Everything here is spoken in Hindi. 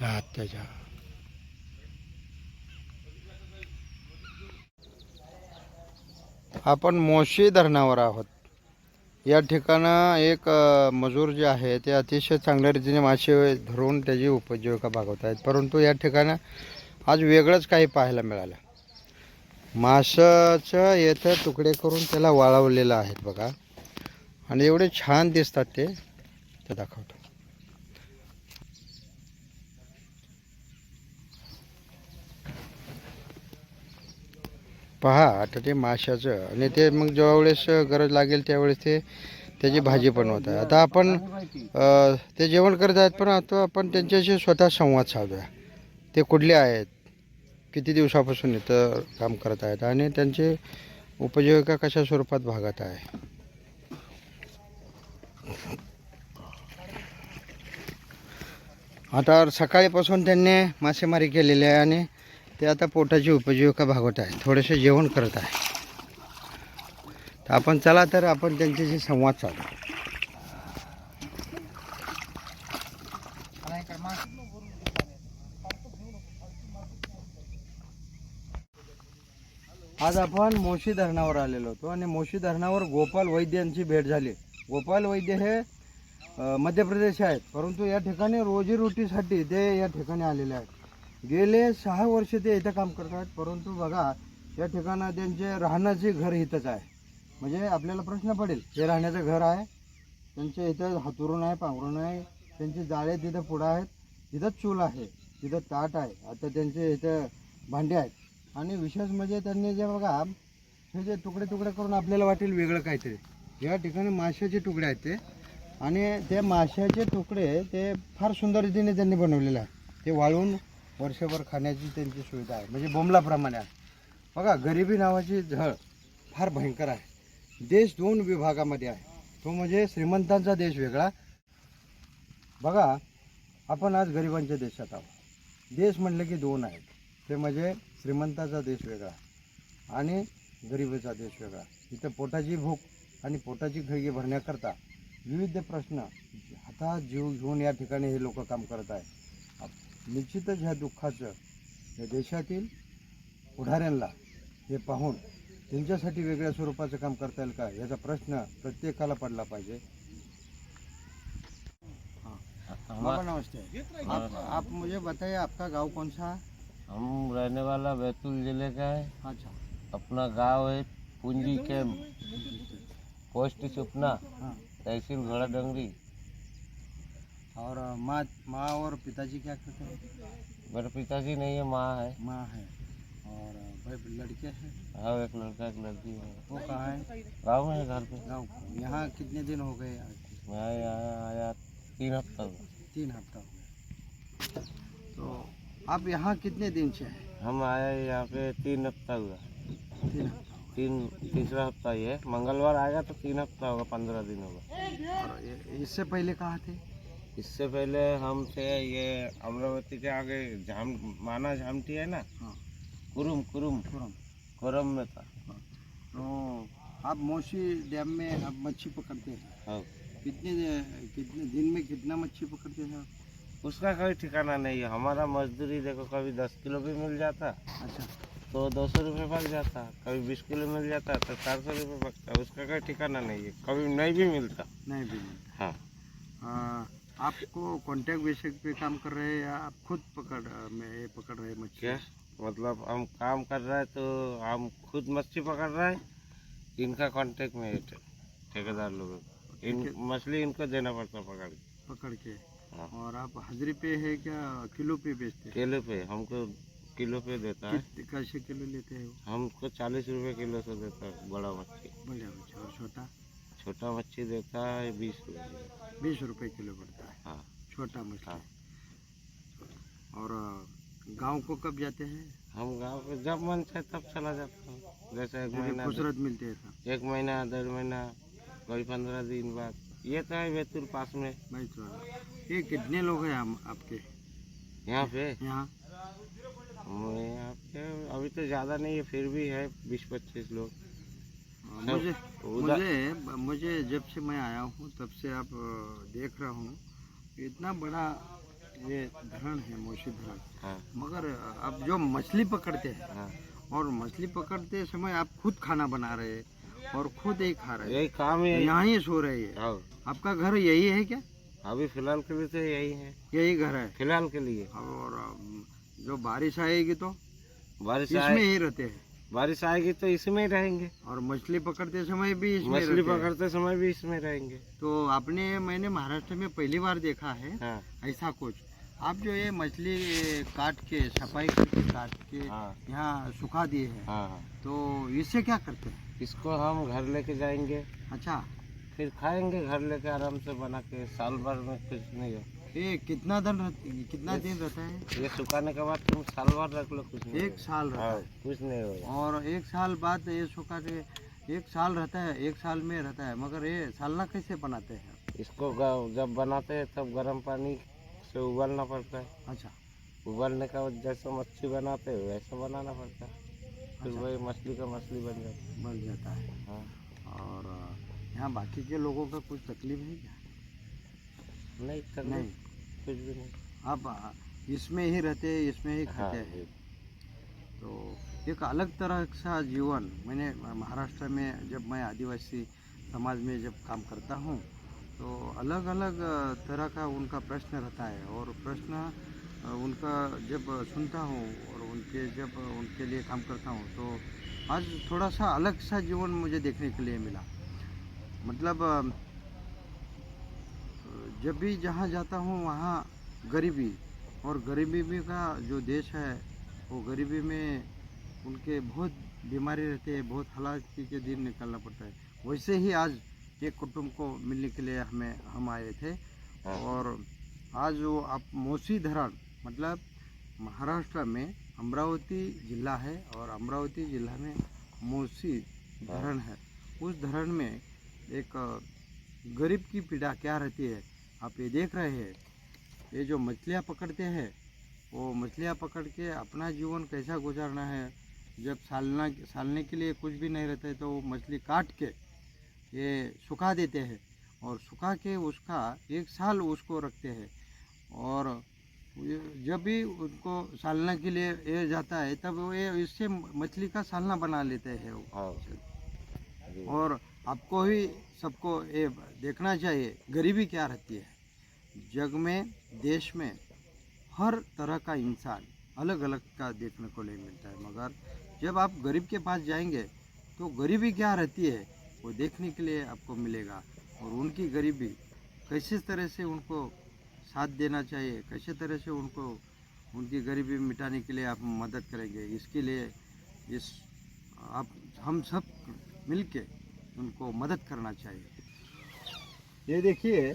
अत्याचार आपण मोशी धरणावर आहोत. या ठिकाणं एक मजूर जे आहे ते अतिशय चांगल्या रीतीने मासे धरून त्याची उपजीविका भागवत आहेत परंतु या ठिकाणं आज वेगळंच काही पाहायला मिळालं. माशाचं येथं तुकडे करून त्याला वाळवलेलं आहेत बघा. आणि एवढे छान दिसतात ते. ते दाखवतो. पहा आता ते माशाचं. आणि ते मग ज्यावेळेस वेळेस गरज लागेल त्यावेळेस ते त्याची भाजी बनवत आहे. आता आपण ते जेवण करत आहेत पण आता आपण त्यांच्याशी स्वतः संवाद साधूया. ते कुठले आहेत? किती दिवसापासून इथं काम करत आहेत? आणि त्यांची उपजीविका कशा स्वरूपात भागत आहे? आता सकाळीपासून त्यांनी मासेमारी केलेली आहे आणि ते आता पोटाची उपजीविका भागवत आहे. थोडेसे जेवण करत आहे. तर आपण चला तर आपण त्यांच्याशी संवाद साधू. आज आपण मोशी धरणावर आलेलो होतो आणि मोशी धरणावर गोपाल वैद्य यांची भेट झाली. गोपाल वैद्य हे मध्य प्रदेश आहेत. परंतु या ठिकाणी रोजीरोटीसाठी ते या ठिकाणी आलेले आहेत. गेले सहा वर्ष ते इथं काम करतात परंतु बघा या ठिकाणं त्यांचे राहण्याचे घर इथंच आहे. म्हणजे आपल्याला प्रश्न पडेल हे राहण्याचं घर आहे त्यांचे इथं हातुरून आहे पांघरून आहे त्यांचे जाळे तिथं पुढं आहेत तिथं चूल आहे तिथं ताट आहे आता त्यांचे इथं भांडे आहेत. आणि विशेष म्हणजे त्यांनी जे बघा हे जे तुकडे तुकडे करून आपल्याला वाटेल वेगळं काहीतरी. या ठिकाणी माशाचे तुकडे आहेत ते. आणि ते माशाचे तुकडे ते फार सुंदर रीतीने त्यांनी बनवलेले आहे ते वाळून वर्षभर खाण्याची त्यांची सुविधा आहे. म्हणजे बोंबलाप्रमाणे आहे. बघा गरिबी नावाची झळ फार भयंकर आहे. देश दोन विभागामध्ये आहे. तो म्हणजे श्रीमंतांचा देश वेगळा. बघा आपण आज गरिबांच्या देशात आहोत. देश म्हटलं की दोन आहेत. ते म्हणजे श्रीमंताचा देश वेगळा आणि गरिबीचा देश वेगळा. इथं पोटाची भूक आणि पोटाची खळगी भरण्याकरता विविध प्रश्न हातात जीव घेऊन या ठिकाणी हे लोक काम करत आहेत. आप- निश्चितच ह्या दुःखाचं या देशातील पुढाऱ्यांना हे पाहून त्यांच्यासाठी वेगळ्या स्वरूपाचं काम करता येईल का याचा प्रश्न प्रत्येकाला पडला पाहिजे. बाबा नमस्ते. आप, आप मुझे बताइए आपका गांव कौन सा? है हम रहने वाला बैतूल जिले का है। अच्छा। अपना गांव है पूंजी कैम्प। पोस्ट सुपना तहसील घोड़ा डंगरी। और माँ माँ और पिताजी क्या करते हैं? मेरे पिताजी नहीं है माँ है। माँ है। और भाई लड़के हैं? हाँ एक लड़का एक लड़की है। वो कहाँ है? गाँव में है घर पे। गाँव यहाँ कितने दिन हो गए मैं यहाँ आया तीन हफ़्ता हुआ। तीन हफ़्ता हो गया। तो आप यहाँ कितने दिन से हैं? हम आए यहाँ पे तीन हफ़्ता हुआ। तीन हफ़्ता तीन तीसरा हफ़्ता ये है। मंगलवार आएगा तो तीन हफ़्ता होगा पंद्रह दिन होगा। इससे पहले कहाँ थे? इससे पहले हम थे ये अमरावती के आगे झाम माना झामटी है ना? हाँ। कुरुम कुरुम। खुरम कुरम में था। तो आप मोशी डैम में आप मच्छी पकड़ते हैं? हाँ। कितने कितने दिन में कितना मच्छी पकड़ते हैं उसका कोई ठिकाना नहीं है। हमारा मजदूरी देखो कभी दस किलो भी मिल जाता अच्छा। तो दो सौ रुपये पक जाता कभी बीस किलो मिल जाता तो चार सौ रुपये पकता उसका कोई ठिकाना नहीं है। कभी नहीं भी मिलता। नहीं भी नहीं हाँ। आ, आपको कॉन्टैक्ट बेसिस पे काम कर रहे हैं या आप खुद पकड़ में ये पकड़ रहे मच्छी? क्या? मतलब हम काम कर रहे हैं तो हम खुद मच्छी पकड़ रहे हैं? इनका कांटेक्ट में ठेकेदार लोगों। इन मछली इनको देना पड़ता पकड़ के। पकड़ के। हाँ। और आप हाजिरी पे है क्या? किलो पे बेचते हैं? किलो पे हमको किलो पे देता है। कैसे किलो लेते हैं हमको चालीस रुपये किलो से देता है बड़ा मच्छी। बढ़िया मच्छी और छोटा? छोटा मच्छी देता है बीस रुपये बीस रुपए किलो पड़ता है। हाँ। छोटा मछली हाँ। और गाँव को कब जाते हैं? हम गाँव पे जब मन चाहे तब चला जाता हूँ। जैसे एक महीना फुसरत मिलते हैं एक महीना डेढ़ महीना कोई पंद्रह दिन बाद। ये तो है बैतूल पास में। ये कितने लोग हैं हम आपके? यहाँ पे? यहाँ। यहाँ पे अभी तो ज़्यादा नहीं है फिर भी है बीस पच्चीस लोग। मुझे मुझे मुझे जब से मैं आया हूँ तब से आप देख रहा हूँ। इतना बड़ा ये धरण है मोशी धरण। हाँ। मगर आप जो मछली पकड़ते हैं हाँ। और मछली पकड़ते समय आप खुद खाना बना रहे हैं और खुद ही खा रहे यही काम हैं। यही यहाँ ही सो रहे हैं। हाँ। आपका घर यही है क्या? अभी फ़िलहाल के लिए तो यही है। यही घर है? फ़िलहाल के लिए। और जो बारिश आएगी तो? बारिश इसमें ही रहते हैं। बारिश आएगी तो इसमें ही रहेंगे। और मछली पकड़ते समय भी इसमें मछली पकड़ते समय भी इसमें रहेंगे। तो आपने मैंने महाराष्ट्र में पहली बार देखा है हाँ। ऐसा कुछ। आप जो ये मछली काट के सफ़ाई करके काट के हाँ। यहाँ सुखा दिए हैं हाँ हाँ। तो इससे क्या करते हैं? इसको हम घर लेके जाएँगे। अच्छा। फिर खाएँगे घर लेके आराम से बना के साल भर में कुछ नहीं हो ये कितना दिन कितना दिन रहता है? ये सुखाने के बाद तुम साल भर रख लो कुछ नहीं एक साल रहता हाँ है। कुछ नहीं होगा। और एक साल बाद ये सुखा के एक साल रहता है एक साल में रहता है। मगर ये सालना कैसे बनाते हैं? इसको जब बनाते हैं तब गर्म पानी से उबलना पड़ता है। अच्छा। उबलने का जैसा मच्छी बनाते हैं वैसा बनाना पड़ता है। फिर अच्छा। वही मछली का मछली बन जाता है। बन जाता है। हाँ। और यहाँ बाकी के लोगों का कुछ तकलीफ़ है क्या? नहीं करना नहीं। कुछ भी नहीं। आप इसमें ही रहते हैं इसमें ही हाँ खाते हैं। तो एक अलग तरह का जीवन मैंने महाराष्ट्र में जब मैं आदिवासी समाज में जब काम करता हूँ तो अलग अलग तरह का उनका प्रश्न रहता है। और प्रश्न उनका जब सुनता हूँ और उनके जब उनके लिए काम करता हूँ तो आज थोड़ा सा अलग सा जीवन मुझे देखने के लिए मिला। मतलब जब भी जहाँ जाता हूँ, वहाँ गरीबी और गरीबी भी का जो देश है, वो गरीबी में उनके बहुत बीमारी रहती है, बहुत हालात के दिन निकालना पड़ता है वैसे ही आज एक कुटुंब को मिलने के लिए हमें, हम आए थे। और आज वो आप मौसी धरण मतलब महाराष्ट्र में अमरावती जिला है और अमरावती जिला में मौसी धरण है उस धरण में एक गरीब की पीड़ा क्या रहती है आप ये देख रहे हैं ये जो मछलियाँ पकड़ते हैं वो मछलियाँ पकड़ के अपना जीवन कैसा गुजारना है? जब सालना सालने के लिए कुछ भी नहीं रहता है तो वो मछली काट के ये सुखा देते हैं और सुखा के उसका एक साल उसको रखते हैं। और जब भी उनको सालना के लिए ये जाता है तब वो ये इससे मछली का सालना बना लेते हैं हाँ। और आपको ही सबको ये देखना चाहिए, गरीबी क्या रहती है? जग में, देश में हर तरह का इंसान अलग अलग का देखने को नहीं मिलता है। मगर जब आप गरीब के पास जाएँगे तो गरीबी क्या रहती है, वो देखने के लिए आपको मिलेगा। और उनकी गरीबी कैसे तरह से उनको साथ देना चाहिए, कैसे तरह से उनको, उनकी गरीबी मिटाने के लिए आप मदद करेंगे, इसके लिए इस, आप, हम सब मिलके उनको मदद करना चाहिए। ये देखिए